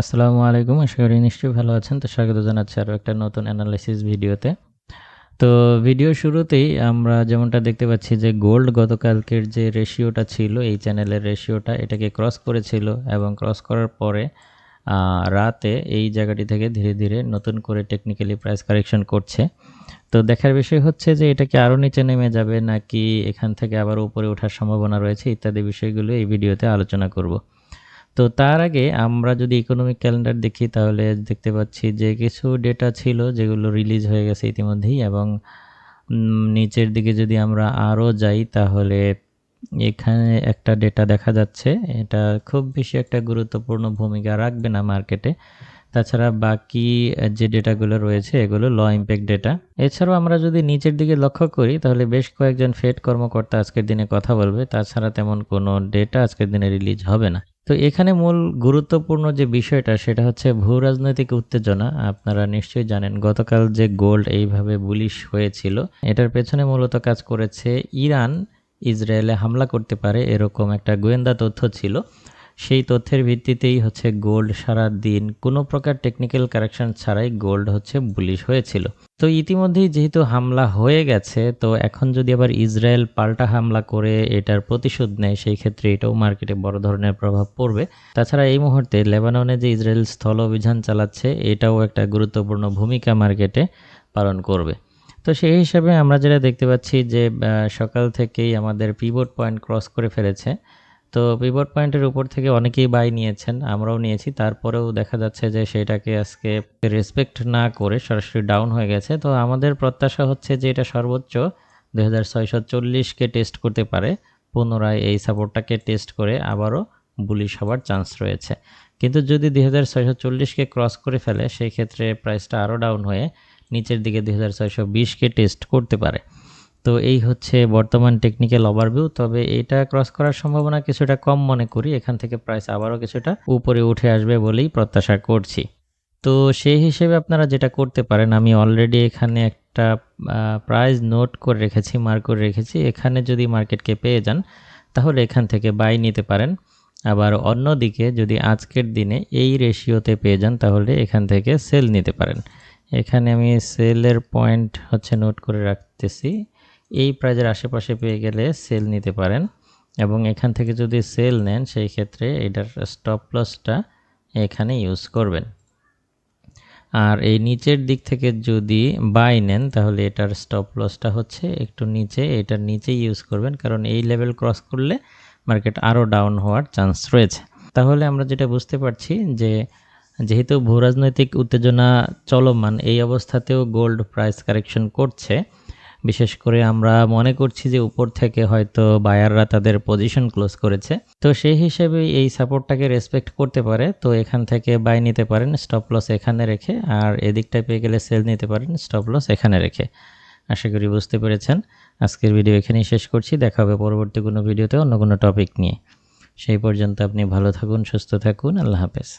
আসসালামু আলাইকুম। আশা করি নিশ্চয়ই ভালো আছেন। তো স্বাগত জানাচ্ছি আরও একটা নতুন অ্যানালাইসিস ভিডিওতে। তো ভিডিও শুরুতেই আমরা যেমনটা দেখতে পাচ্ছি যে গোল্ড গতকালকের যে রেশিওটা ছিল, এই চ্যানেলের রেশিওটা এটাকে ক্রস করেছিল এবং ক্রস করার পরে রাতে এই জায়গাটি থেকে ধীরে ধীরে নতুন করে টেকনিক্যালি প্রাইস কারেকশন করছে। তো দেখার বিষয় হচ্ছে যে এটা কি আরও নিচে নেমে যাবে নাকি এখান থেকে আবার উপরে ওঠার সম্ভাবনা রয়েছে ইত্যাদি বিষয়গুলো এই ভিডিওতে আলোচনা করব। তো তার আগে আমরা যদি ইকোনমিক ক্যালেন্ডার দেখি, তাহলে দেখতে পাচ্ছি যে কিছু ডেটা ছিল যেগুলো রিলিজ হয়ে গেছে ইতিমধ্যেই এবং নিচের দিকে যদি আমরা আরও যাই, তাহলে এখানে একটা ডেটা দেখা যাচ্ছে। এটা খুব বেশি একটা গুরুত্বপূর্ণ ভূমিকা রাখবে না মার্কেটে তাছাড়া বাকি যে ডেটাগুলো রয়েছে, এগুলো ল ইম্প্যাক্ট ডেটা। এছাড়াও আমরা যদি নিচের দিকে লক্ষ্য করি, তাহলে বেশ কয়েকজন ফেড কর্মকর্তা আজকের দিনে কথা বলবে। তাছাড়া তেমন কোনো ডেটা আজকের দিনে রিলিজ হবে না। তো এখানে মূল গুরুত্বপূর্ণ যে বিষয়টা, সেটা হচ্ছে ভূ রাজনৈতিক উত্তেজনা। আপনারা নিশ্চয়ই জানেন, গতকাল যে গোল্ড এইভাবে বুলিশ হয়েছিল, এটার পেছনে মূলত কাজ করেছে ইরান। ইসরায়েলে হামলা করতে পারে, এরকম একটা গোয়েন্দা তথ্য ছিল। সেই তথ্যের ভিত্তিতেই হচ্ছে গোল্ড সারা দিন। কোনো প্রকার টেকনিক্যাল কারেকশন ছাড়াই গোল্ড হচ্ছে বুলিশ হয়েছিল। তো ইতিমধ্যেই যেহেতু হামলা হয়ে গেছে, তো এখন যদি আবার ইসরায়েল পাল্টা হামলা করে এটার প্রতিশোধ নেয়, সেই ক্ষেত্রে এটাও মার্কেটে বড় ধরনের প্রভাব পড়বে। তাছাড়া এই মুহূর্তে লেবাননে যে ইসরায়েল স্থল অভিযান চালাচ্ছে, এটাও একটা গুরুত্বপূর্ণ ভূমিকা মার্কেটে পালন করবে। তো সেই হিসাবে আমরা যেটা দেখতে পাচ্ছি যে সকাল থেকেই আমাদের পিবোর্ড পয়েন্ট ক্রস করে ফেলেছে। তো পিভট পয়েন্টের উপর থেকে অনেকেই বাই নিয়েছেন, আমরাও নিয়েছি। তারপরেও দেখা যাচ্ছে যে সেটাকে আজকে রেসপেক্ট না করে সরাসরি ডাউন হয়ে গেছে। তো আমাদের প্রত্যাশা হচ্ছে যে এটা সর্বোচ্চ দু হাজার ছয়শো টেস্ট করতে পারে। পুনরায় এই সাপোর্টটাকে টেস্ট করে আবারও বুলিশ হওয়ার চান্স রয়েছে। কিন্তু যদি দুই হাজার চল্লিশকে ক্রস করে ফেলে, সেই ক্ষেত্রে প্রাইসটা আরও ডাউন হয়ে নিচের দিকে দুই হাজার বিশকে টেস্ট করতে পারে। তো এই হচ্ছে বর্তমান টেকনিক্যাল ওভারভিউ তবে এটা ক্রস করার সম্ভাবনা কিছুটা কম মনে করি। এখান থেকে প্রাইস আবারও কিছুটা উপরে উঠে আসবে বলেই প্রত্যাশা করছি। তো সেই হিসেবে আপনারা যেটা করতে পারেন, আমি অলরেডি এখানে একটা প্রাইস নোট করে রেখেছি মার্ক করে রেখেছি। এখানে যদি মার্কেটকে পেয়ে যান, তাহলে এখান থেকে বাই নিতে পারেন। আবার অন্যদিকে যদি আজকের দিনে এই রেশিওতে পেয়ে যান, তাহলে এখান থেকে সেল নিতে পারেন। এখানে আমি সেলের পয়েন্ট হচ্ছে নোট করে রাখতেছি। এই প্রাইজের আশেপাশে পেয়ে গেলে সেল নিতে পারেন এবং এখান থেকে যদি সেল নেন, সেই ক্ষেত্রে এটার স্টপ লসটা এখানে ইউজ করবেন। আর এই নিচের দিক থেকে যদি বাই নেন, তাহলে এটার স্টপ লসটা হচ্ছে একটু নিচে, এটার নিচে ইউজ করবেন, কারণ এই লেভেল ক্রস করলে মার্কেট আরও ডাউন হওয়ার চান্স রয়েছে। তাহলে আমরা যেটা বুঝতে পারছি যে, যেহেতু ভূরাজনৈতিক উত্তেজনা চলমান, এই অবস্থাতেও গোল্ড প্রাইস কারেকশন করছে বিশেষ করে আমরা মনে করছি যে উপর থেকে হয়তো বায়াররা তাদের পজিশন ক্লোজ করেছে। তো সেই হিসেবে এই সাপোর্টটাকে রেসপেক্ট করতে পারে, তো এখান থেকে বাই নিতে পারেন স্টপ লস এখানে রেখে, আর এদিকটায় পেয়ে গেলে সেল নিতে পারেন স্টপ লস এখানে রেখে। আশা করি বুঝতে পেরেছেন। আজকের ভিডিও এখানেই শেষ করছি। দেখা হবে পরবর্তী কোনো ভিডিওতে অন্য কোনো টপিক নিয়ে। সেই পর্যন্ত আপনি ভালো থাকুন, সুস্থ থাকুন। আল্লাহ হাফেজ।